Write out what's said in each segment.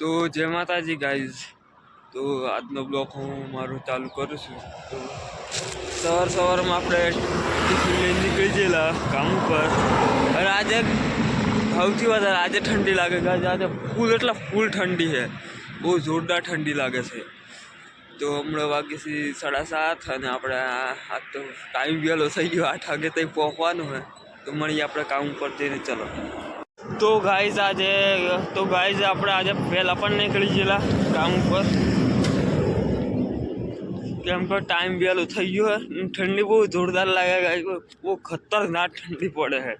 તો જય માતાજી ગાઈઝ તો આજનો બ્લોક હું મારું ચાલુ કરું છું. તો સવાર સવારમાં આપણે નીકળી ગયેલા કામ ઉપર. અને આજે સૌથી વધારે આજે ઠંડી લાગે ગાઈઝ આજે ફૂલ એટલે ફૂલ ઠંડી છે. બહુ જોરદાર ઠંડી લાગે છે. તો હમણાં વાગે છે સાડા સાત અને આપણે આ તો ટાઈમ વહેલો થઈ ગયો, આઠ વાગે ત્યાં પહોંચવાનું હોય તો મળીએ આપણે કામ ઉપર જઈને, ચલો. તો ગાઈઝ આજે, તો ગાઈઝ આપણે આજે પહેલા પણ નીકળી ગયેલા કામ ઉપર. કેમ કે ટાઈમ વહેલો થઈ ગયો હે ઠંડી બહુ જોરદાર લાગે ગાઈઝ બહુ ખતરનાક ઠંડી પડે છે.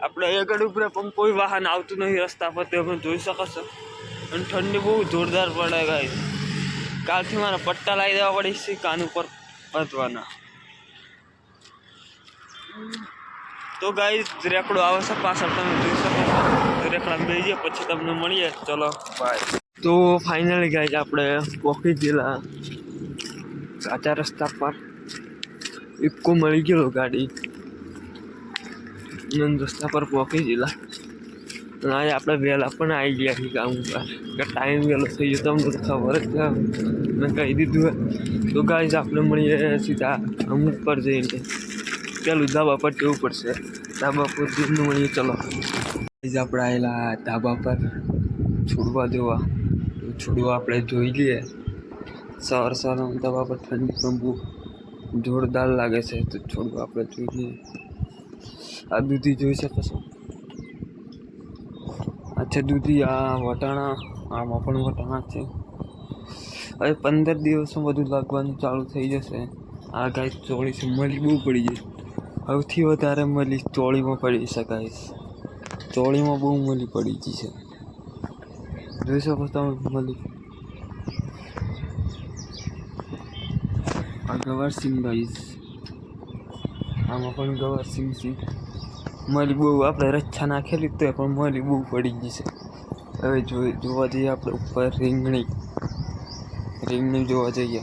આપણે આગળ ઉપર પણ કોઈ વાહન આવતું નથી રસ્તા પર તે પણ જોઈ શકશો અને ઠંડી બહુ જોરદાર પડે ગાઈઝ કાલથી મારા પટ્ટા લાવી દેવા પડી છે કાન ઉપર બાંધવાના તો ગાઈ રેકડો આવે છે પાછળ તમે જોઈ શકો રેકડા બે જઈએ પછી તમને મળીએ. ચલો બાય તો ફાઇનલી ગાઈ આપણે પહોંચી ગયેલા સાચા રસ્તા પર. ઇક્કો મળી ગયેલો ગાડી. રસ્તા પર પહોંચી ગયેલા. અને આજે આપણે વહેલા પણ આવી ગયા છીએ કામ કે ટાઈમ વહેલો થઈ ગયો, તમને તો ખબર જ મેં કહી દીધું તો ગાઈઝ આપણે મળીએ સીધા અમુક પર જઈને. પેલું ધાબા પર જવું પડશે. ધાબા પર જીવનું મળીએ ચલો. આપણે આવેલા ધાબા પર. છોડવા જોવા. તો છોડવા આપણે જોઈ લઈએ. સવાર સવાર ધાબા પર ઠંડી પણ બહુ જોરદાર લાગે છે. તો છોડવા આપણે જોઈ લઈએ. આ દૂધી જોઈ શકો છો. અચ્છા દૂધી, આ વટાણા. આમાં પણ વટાણા છે. હવે પંદર દિવસમાં બધું લાગવાનું ચાલુ થઈ જશે. આ ગાય ચોળી છે મળી બહુ પડી જાય સૌથી વધારે મળી ચોળીમાં પડી શકાય ચોળીમાં બહુ મળી પડી ગઈ છે. જોઈ શકો તમે મળી. આ ગવરસિંહ ભાઈ આમાં પણ ગવાર સિંહ મળી બહુ, આપણે રચ્છા નાખેલી તો પણ મળી બહુ પડી ગઈ છે. હવે જોવા જઈએ આપણે ઉપર રીંગણી. રીંગણી જોવા જઈએ.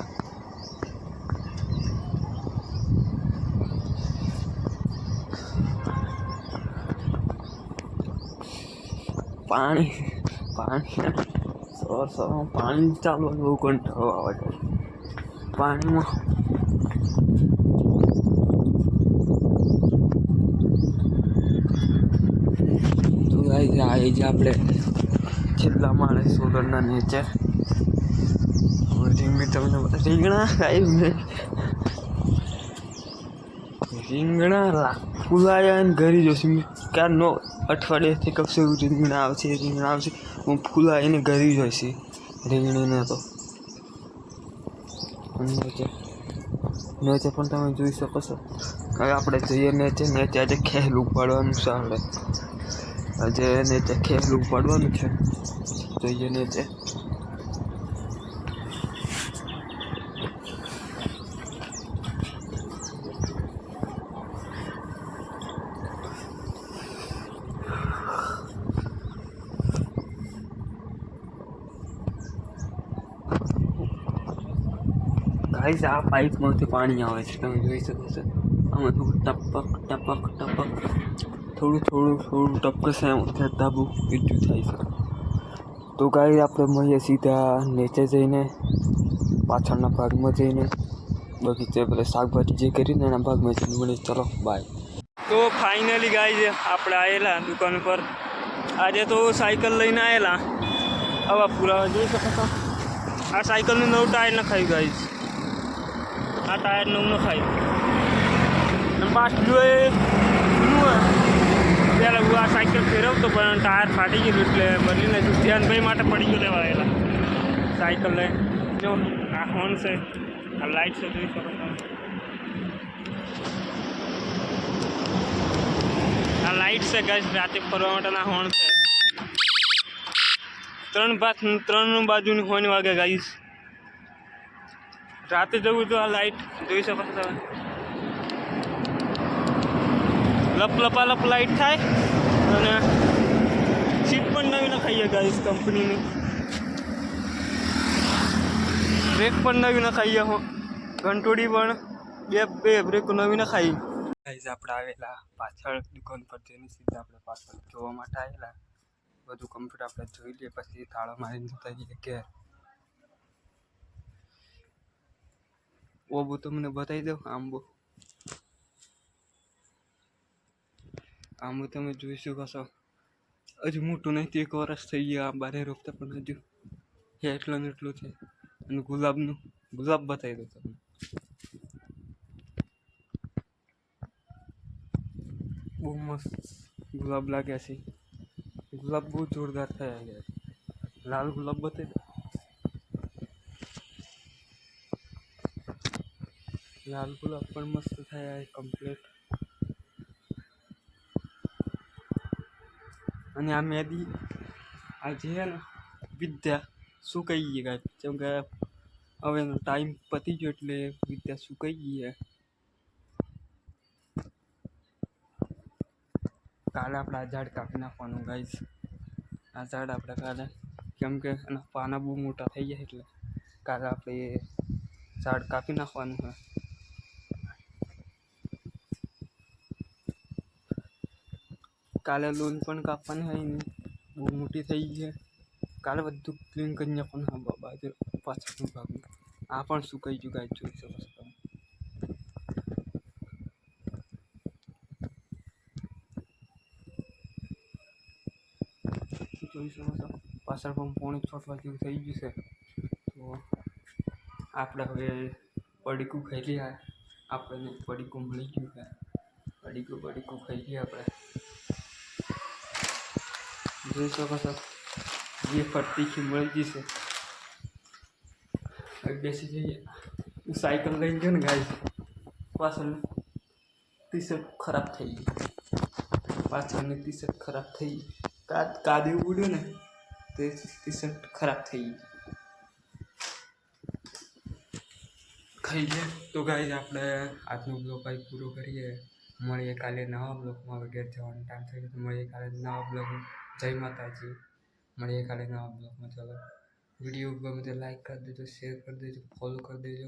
પાણી પાણી સવાર સવારમાં પાણી ચાલુ બહુ કંટાળો આવે છે. પાણીમાં તો ગાઈઝ આ એ જે આપણે છેલ્લા માળે સોલરના નીચે. રીંગણી તમને રીંગણા મેં રીંગણા ફૂલાયા અને ઘરી ક્યાં નો અઠવાડિયાથી કપશે રીંગણા આવશે રીંગણા આવશે હું ફૂલાઈને ઘરી જોઈશે. રીંગણીને તો. નીચે પણ તમે જોઈ શકો છો. હવે આપણે જઈએ નેચે નેચે આજે ખેલ ઉપાડવાનું છે આપણે આજે નેચે ખેલ ઉપાડવાનું છે. જોઈએ નીચે. ગાઈસ આ પાઇપમાંથી પાણી આવે છે તમે જોઈ શકો છો આમાં થોડું ટપક ટપક ટપક થોડું થોડું થોડું ટપકશે એમ થતાં બહુ મીઠું થાય છે તો ગાઈ આપણે મળીએ સીધા નીચે જઈને પાછળના ભાગમાં જઈને બગીચે પેલા શાકભાજી જે કરીને એના ભાગમાં જઈને મળીએ ચલો બાય તો ફાઇનલી ગાઈ આપણે આવેલા દુકાન પર આજે તો સાયકલ લઈને આવેલા આવા પૂરા જોઈ શકો છો આ સાયકલનું નવું ટાયર નખાયું ગાઈશ આ ટાયર નવું નખાયું અને પાછલું એ જૂનું ત્યારે હું આ સાયકલ ફેરવતો પણ ટાયર ફાટી ગયેલું એટલે બદલી નાખ્યું ધ્યાનભાઈ માટે પડી ગયો લેવા આવેલા સાયકલ લઈ જો આ હોર્ન છે આ લાઇટ છે જોઈ શકો તમે આ લાઇટ છે ગાઈસ રાતે ફરવા માટેના હોર્ન છે ત્રણ ભાત ત્રણ બાજુની હોર્ન વાગે ગાઈસ રાતે જવું તો આ લાઇટ જોઈ શકો છો તમે લપ લપાલપ લાઇટ થાય અને સીટ પણ નવી નખાઈએ ગાઈસ કંપનીની બ્રેક પણ નવી નખાઈએ હો ઘંટોડી પણ બે બે બ્રેક નવી નખાઈ ગાઈસ આપણે આવેલા પાછળ દુકાન પર જઈને સીધા આપણે પાછળ જોવા માટે આવેલા બધું કમ્પ્લીટ આપણે જોઈ લઈએ પછી તાળો મારીને જતા જઈએ કે ઓબો તમને બતાવી દઉં આંબો આંબો તમે જોઈ શકો છો હજુ મોટું નહીં એક વર્ષ થઈ ગયા આ બારે રોપતા પણ હજુ હે એટલું ને એટલું છે અને ગુલાબનું ગુલાબ બતાવી દઉં તમને બહુ મસ્ત ગુલાબ લાગ્યા છે ગુલાબ બહુ જોરદાર થયા છે લાલ ગુલાબ બતાવી દો લાલ ગુલાબ પણ મસ્ત થયા છે કમ્પ્લીટ અને આ મેદી આ જે છે ને વિદ્યા સુકાઈ ગઈ કાંઈ જેમ કે હવે એનો ટાઈમ પતી ગયો એટલે વિદ્યા સુકાઈ ગઈ છે કાલે આપણે આ ઝાડ કાપી નાખવાનું ગાઈસ આ ઝાડ આપણે કાલે કેમ કે એના પાના બહુ મોટા થઈ ગયા એટલે કાલે આપણે એ ઝાડ કાપી નાખવાનું છે કાલે લોન પણ કાપવાની હોય ને, બહુ મોટી થઈ ગઈ છે. કાલે બધું ક્લીન કરી નાખવાનું. હા બાજુ પાછળનું ભાગનું આ પણ સુકાઈ ગયું, ગાય, જોઈ શકો છો તમે. જોઈ શકો છો. પાછળ પણ પોણી છ વાગ્યું થઈ ગયું છે. તો આપણે હવે પડીકું ખાઈ લઈએ. આપણને પડીકું મળી ગયું છે. પડીકું પડીકું ખાઈ લઈએ આપણે. જોઈ શકો છો જે ફરતીથી મળી જશે હવે બેસી જઈએ હું સાયકલ લઈને ગયો ને ગાય પાછળ ટી શર્ટ ખરાબ થઈ ગઈ પાછળની ટી શર્ટ ખરાબ થઈ ગઈ કાદ કાદ એવું ઉડ્યું ને તે ટી શર્ટ ખરાબ થઈ ગઈ ખાઈ ગયા તો ગાય આપણે આજનો બ્લોગ અહીં પૂરો કરીએ મળીએ કાલે નવા બ્લોગમાં વગેરે જવાનો ટાઈમ થઈ ગયો તો મળીએ કાલે નવા બ્લોગ જય માતાજી. મળીએ કાલે નવા બ્લોગમાં. ચાલો વીડિયો ગમે તો લાઈક કરી દેજો શેર કરી દેજો ફોલો કરી દેજો.